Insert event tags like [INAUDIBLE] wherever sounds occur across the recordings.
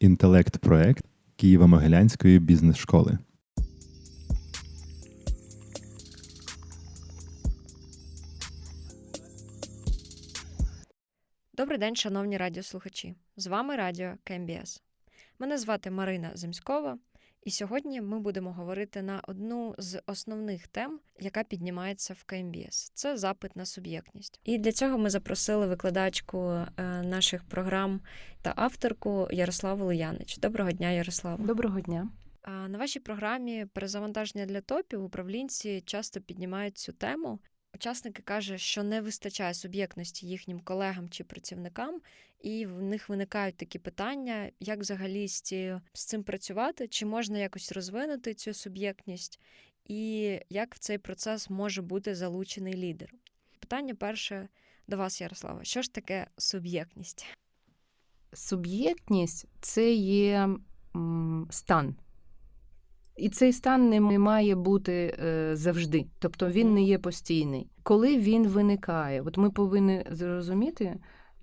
інтелект-проект Києво-Могилянської бізнес-школи. Добрий день, шановні радіослухачі. З вами Радіо КМБС. Мене звати Марина Земськова, і сьогодні ми будемо говорити на одну з основних тем, яка піднімається в КМБС. Це запит на суб'єктність. І для цього ми запросили викладачку е, наших програм та авторку Ярославу Луянич. Доброго дня, Ярослава. Доброго дня. На вашій програмі перезавантаження для топів управлінці часто піднімають цю тему. Учасники кажуть, що не вистачає суб'єктності їхнім колегам чи працівникам, і в них виникають такі питання, як взагалі з, цією, з цим працювати, чи можна якось розвинути цю суб'єктність, і як в цей процес може бути залучений лідер. Питання перше до вас, Ярослава. Що ж таке суб'єктність? Суб'єктність це є стан. І цей стан не має бути е, завжди, тобто він не є постійний. Коли він виникає, от ми повинні зрозуміти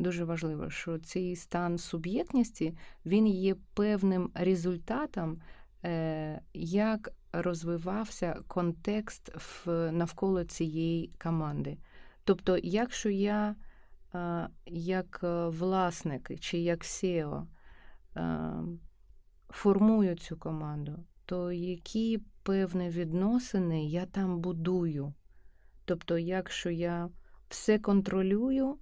дуже важливо, що цей стан суб'єктності він є певним результатом, е, як розвивався контекст навколо цієї команди. Тобто, якщо я е, як власник чи як SEO е, формую цю команду то які певні відносини я там будую. Тобто, якщо я все контролюю,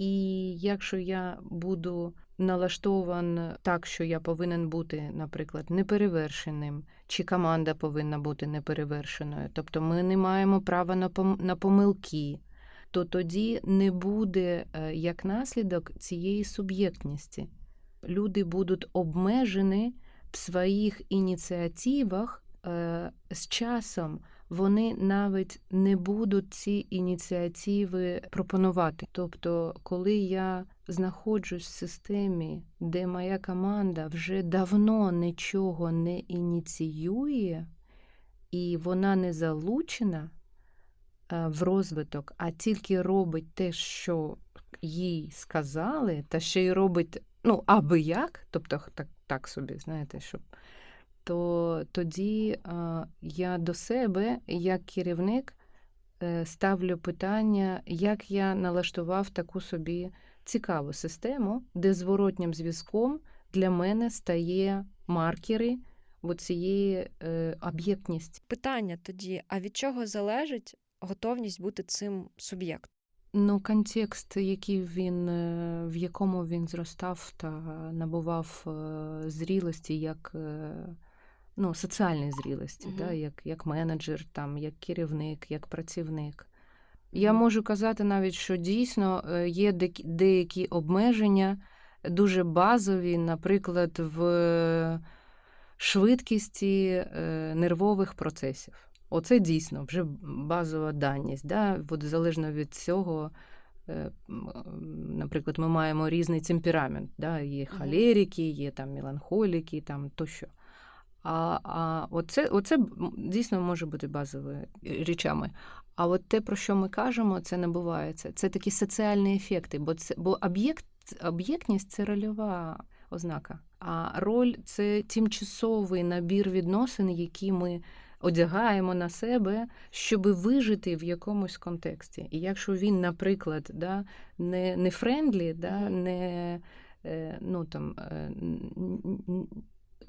і якщо я буду налаштован так, що я повинен бути, наприклад, неперевершеним, чи команда повинна бути неперевершеною, тобто ми не маємо права на помилки, то тоді не буде е, як наслідок цієї суб'єктності. Люди будуть обмежені в своїх ініціативах е, з часом вони навіть не будуть ці ініціативи пропонувати. Тобто, коли я знаходжусь в системі, де моя команда вже давно нічого не ініціює, і вона не залучена е, в розвиток, а тільки робить те, що їй сказали, та ще й робить ну, аби як, тобто так так собі, знаєте, щоб. То тоді я до себе, як керівник, е, ставлю питання, як я налаштував таку собі цікаву систему, де зворотнім зв'язком для мене стає маркери цієї е, об'єктності. Питання тоді: а від чого залежить готовність бути цим суб'єктом? Ну, контекст, який він, е, в якому він зростав та набував зрілості, як ну, соціальної зрілості, uh да, як як менеджер, там, як керівник, як працівник. Я можу казати навіть, що дійсно є деякі обмеження, дуже базові, наприклад, в швидкісті нервових процесів. Оце дійсно вже базова даність. Да? От залежно від цього, е, наприклад, ми маємо різний темперамент. Да? Є холерики, є там меланхоліки, там тощо. А а оце, оце дійсно може бути базовими речами. А от те, про що ми кажемо, це набувається. Це такі соціальні ефекти, бо це бо об'єкт, об'єктність це рольова ознака. А роль це тимчасовий набір відносин, які ми одягаємо на себе, щоб вижити в якомусь контексті. І якщо він, наприклад, да, не не френдлі, да, не е, ну, там, е,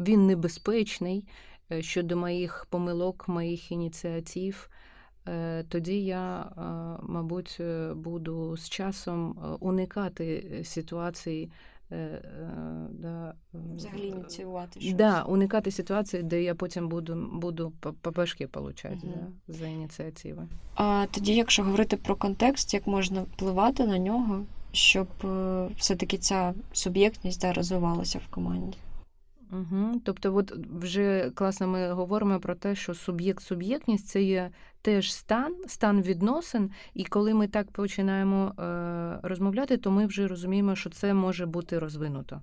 він небезпечний е, щодо моїх помилок, моїх ініціатив. Тоді я, мабуть, буду з часом уникати ситуації, Е, е, да, Взагалі ініціювати щось. Да, уникати ситуації, де я потім буду буду папешки получати угу. да, за ініціативи. А тоді, якщо говорити про контекст, як можна впливати на нього, щоб е, все-таки ця суб'єктність да, розвивалася в команді? Угу. Тобто, от вже класно ми говоримо про те, що суб'єкт-суб'єктність це є теж стан, стан відносин, і коли ми так починаємо е, розмовляти, то ми вже розуміємо, що це може бути розвинуто.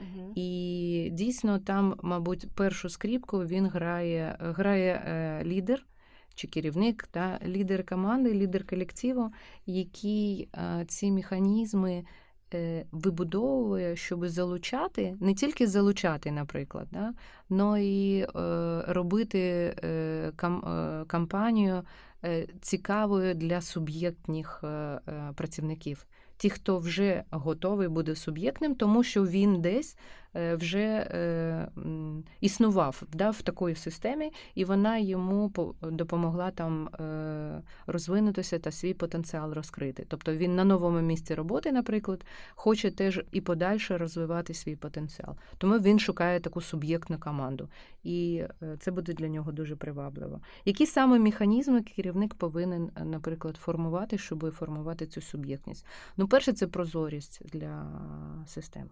Угу. І дійсно там, мабуть, першу скріпку він грає грає е, лідер чи керівник, та, лідер команди, лідер колективу, який е, ці механізми вибудовує, щоб залучати, не тільки залучати, наприклад, да, но і е, робити е, кам, е, кампанію е, цікавою для суб'єктних е, е, працівників. Ті, хто вже готовий буде суб'єктним, тому що він десь е, вже е, існував да, в такої системі, і вона йому по- допомогла там е, розвинутися та свій потенціал розкрити. Тобто він на новому місці роботи, наприклад, хоче теж і подальше розвивати свій потенціал. Тому він шукає таку суб'єктну команду, і е, це буде для нього дуже привабливо. Які саме механізми керівник повинен, е, наприклад, формувати, щоб формувати цю суб'єктність? Ну, перше, це прозорість для системи.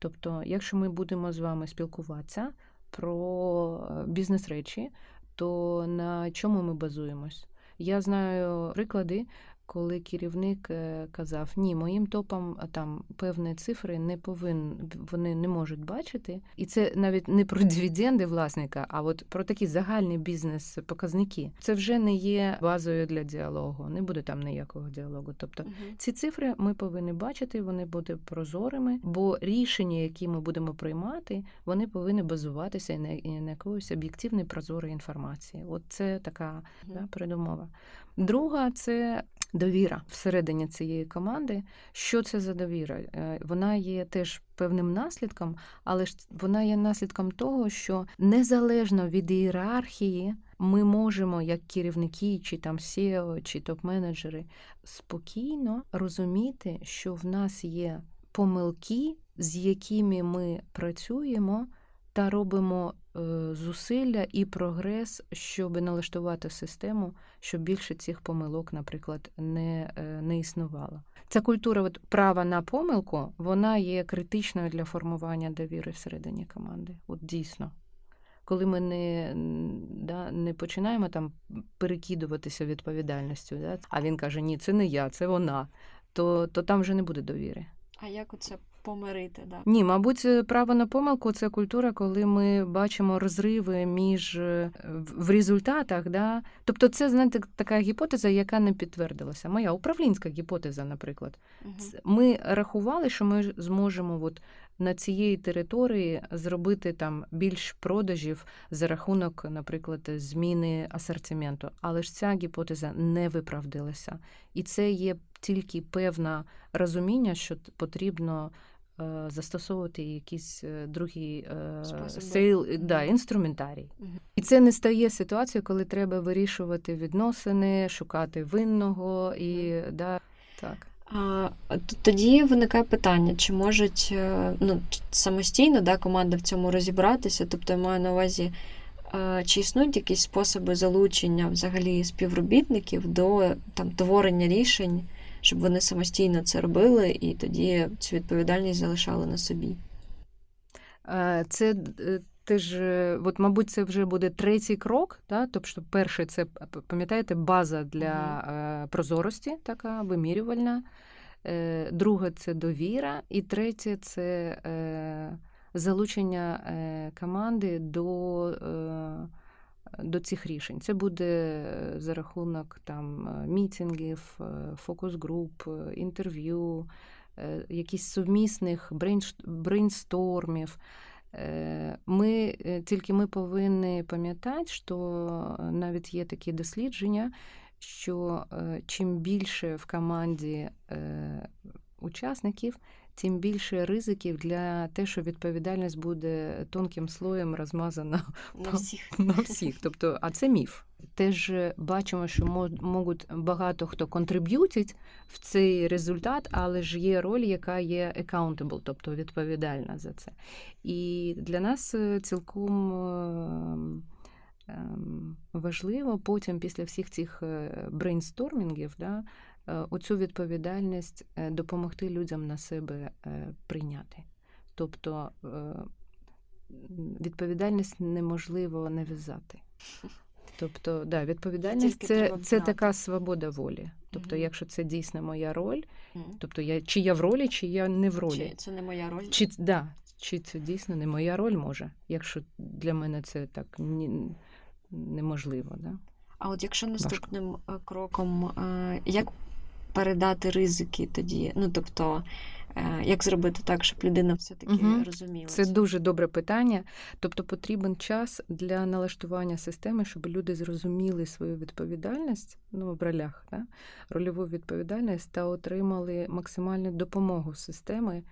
Тобто, якщо ми будемо з вами спілкуватися про е, бізнес-речі, то на чому ми базуємось? Я знаю приклади, коли керівник е, казав: ні, моїм топам там певні цифри не повин, вони не можуть бачити. І це навіть не про [LAUGHS] дивіденди власника, а от про такі загальні бізнес-показники. Це вже не є базою для діалогу, не буде там ніякого діалогу. Тобто ці цифри ми повинні бачити, вони будуть прозорими, бо рішення, які ми будемо приймати, вони повинні базуватися на якоїсь об'єктивної прозорої інформації. От це така да, передумова. Друга це довіра всередині цієї команди. Що це за довіра? Е, Вона є теж певним наслідком, але ж вона є наслідком того, що незалежно від ієрархії. Ми можемо, як керівники, чи там SEO, чи топ-менеджери, спокійно розуміти, що в нас є помилки, з якими ми працюємо та робимо е, зусилля і прогрес, щоб налаштувати систему, щоб більше цих помилок, наприклад, не, е, не існувало. Ця культура от, права на помилку, вона є критичною для формування довіри всередині команди. От дійсно. Коли ми не, да, не починаємо там перекидуватися відповідальністю, да, а він каже, ні, це не я, це вона, то, то там вже не буде довіри. А як оце помирити? Да? Ні, мабуть, е, право на помилку це культура, коли ми бачимо розриви між е, в результатах. Да? Тобто, це знаєте, така гіпотеза, яка не підтвердилася. Моя управлінська гіпотеза, наприклад. Ц- Ми рахували, що ми зможемо от на цієї території зробити там більш продажів за рахунок, наприклад, зміни асортименту. Але ж ця гіпотеза не виправдалася. І це є тільки певне розуміння, що потрібно застосовувати якісь е, другі е, сейл, да, інструментарій. Мгм. І це не стає ситуацією, коли треба вирішувати відносини, шукати винного і да, так. А, тоді виникає питання, чи можуть е, ну, самостійно да, команда в цьому розібратися? Тобто я маю на увазі, е, чи існують якісь способи залучення взагалі співробітників до там, творення рішень, щоб вони самостійно це робили і тоді цю відповідальність залишали на собі? Е, Це е, теж, е, от, мабуть, це вже буде третій крок. Да? Тобто, перший це пам'ятаєте, база для е, прозорості, така вимірювальна. Друге це довіра, і третє це залучення команди до, до цих рішень. Це буде за рахунок там е, мітингів, е, фокус-груп, е, інтерв'ю, е, якісь сумісних брейнстормів. Е, Ми е, тільки ми повинні пам'ятати, що навіть є такі дослідження, що е, чим більше в команді е, учасників, тим більше ризиків для те, що відповідальність буде тонким слоєм розмазана На всіх. на всіх. Тобто, а це міф. Теж бачимо, що можуть багато хто контриб'ютить в цей результат, але ж є роль, яка є accountable, тобто відповідальна за це. І для нас е, цілком ем, ем, важливо потім, після всіх цих е, брейнстормінгів, да, е, оцю відповідальність е, допомогти людям на себе е, прийняти. Тобто е, відповідальність неможливо нав'язати. Тобто, да, відповідальність це, це така свобода волі. Тобто, Мгм. якщо це дійсно моя роль, Мгм. тобто я чи я в ролі, чи я не в ролі. Чи це не моя роль? Чи, да, чи це дійсно не моя роль може, якщо для мене це так ні, неможливо. Да? А от якщо наступним е, кроком, е, як передати ризики тоді? Ну тобто, е, як зробити так, щоб людина все-таки Мгм. розуміла? Це дуже добре питання. Тобто потрібен час для налаштування системи, щоб люди зрозуміли свою відповідальність ну, в ролях, да? рольову відповідальність та отримали максимальну допомогу системи.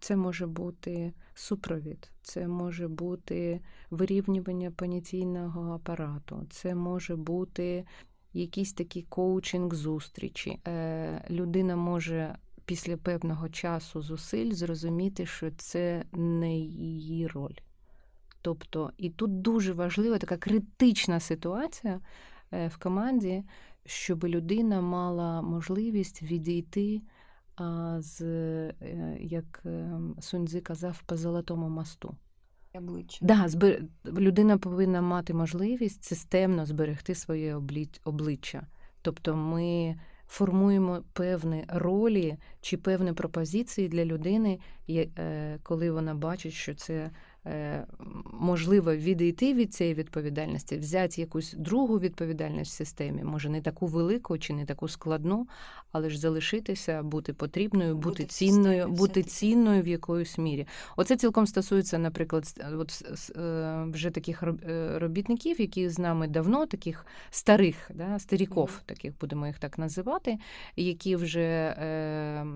Це може бути супровід, це може бути вирівнювання понятійного апарату, це може бути якісь такі коучинг-зустрічі. Е, людина може після певного часу зусиль зрозуміти, що це не її роль. Тобто, і тут дуже важлива така критична ситуація е, в команді, щоб людина мала можливість відійти з, е, як е, Суньцзи казав, по золотому мосту. Обличчя. Да, збер... людина повинна мати можливість системно зберегти своє обличчя. Тобто ми формуємо певні ролі чи певні пропозиції для людини, е, коли вона бачить, що це можливо відійти від цієї відповідальності, взяти якусь другу відповідальність в системі, може не таку велику чи не таку складну, але ж залишитися, бути потрібною, бути, Бути цінною, бути цінною в якоюсь мірі. Оце цілком стосується, наприклад, от, е, вже таких е, робітників, які з нами давно, таких старих, да, старіков, таких будемо їх так називати, які вже е, е,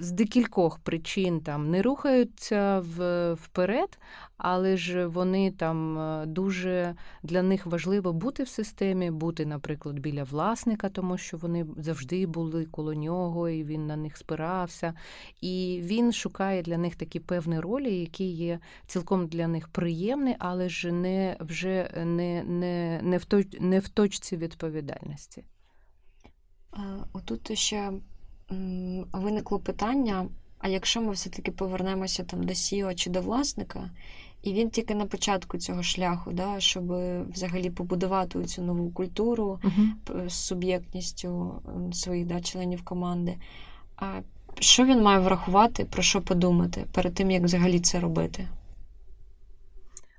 з, декількох причин там не рухаються в, вперед, але ж вони там е, дуже для них важливо бути в системі, бути, наприклад, біля власника, тому що вони завжди були коло нього, і він на них спирався. І він шукає для них такі певні ролі, які є цілком для них приємні, але ж не вже не, не, не, в, точ, не в точці відповідальності. Отут ще виникло питання: а якщо ми все-таки повернемося там до CEO чи до власника, і він тільки на початку цього шляху, да, щоб взагалі побудувати цю нову культуру п- з суб'єктністю своїх да, членів команди. А що він має врахувати, про що подумати перед тим, як взагалі це робити?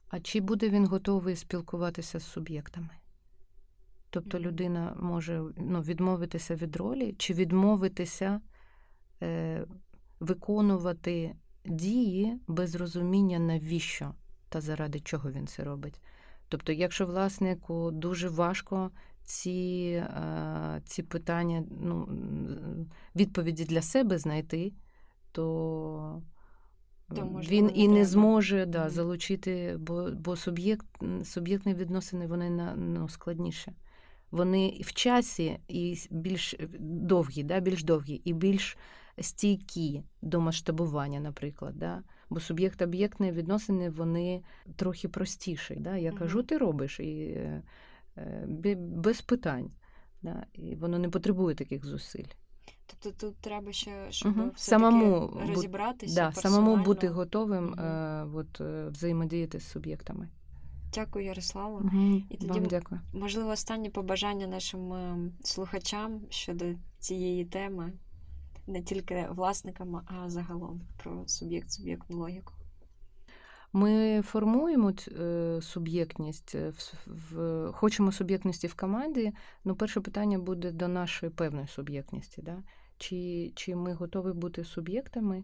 А чи буде він готовий спілкуватися з суб'єктами? Тобто людина може ну, відмовитися від ролі, чи відмовитися е, виконувати дії без розуміння, навіщо та заради чого він це робить. Тобто, якщо власнику дуже важко ці, е, ці питання, ну, відповіді для себе знайти, то То, можливо, він і не зможе да, залучити, бо, бо суб'єкт, суб'єктні відносини вони на, ну, складніші. Вони в часі і більш довгі, да, більш довгі і більш стійкі до масштабування, наприклад. Да? Бо суб'єкт-об'єктні відносини вони трохи простіші. Да? Я кажу, ти робиш і е, е, бе- без питань. Да? І воно не потребує таких зусиль. Тобто тут треба ще, щоб все-таки Самому розібратися. Да, самому бути готовим Мгм. е, от, е, взаємодіяти з суб'єктами. Дякую, Ярослава. Угу. І тоді Вам дякую. Можливо, останні побажання нашим е, слухачам щодо цієї теми, не тільки власникам, а загалом про суб'єкт-суб'єктну логіку. Ми формуємо е, суб'єктність, е, в, в, хочемо суб'єктності в команді. Ну, перше питання буде до нашої певної суб'єктності. Да? Чи, чи ми готові бути суб'єктами,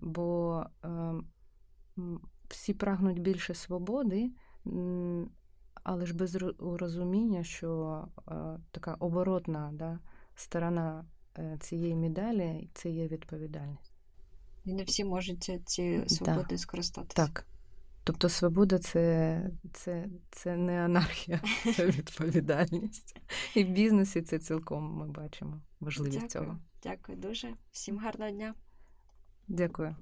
бо е, всі прагнуть більше свободи, але ж без розуміння, що е, така оборотна да, сторона е, цієї медалі це є відповідальність. І не всі можуть ці- ці Да. скористатися. Так. Тобто свобода це, це, це не анархія, [LAUGHS] це [LAUGHS] відповідальність. І в бізнесі це цілком ми бачимо важливість Дякую. цього. Дякую дуже. Всім гарного дня. Дякую.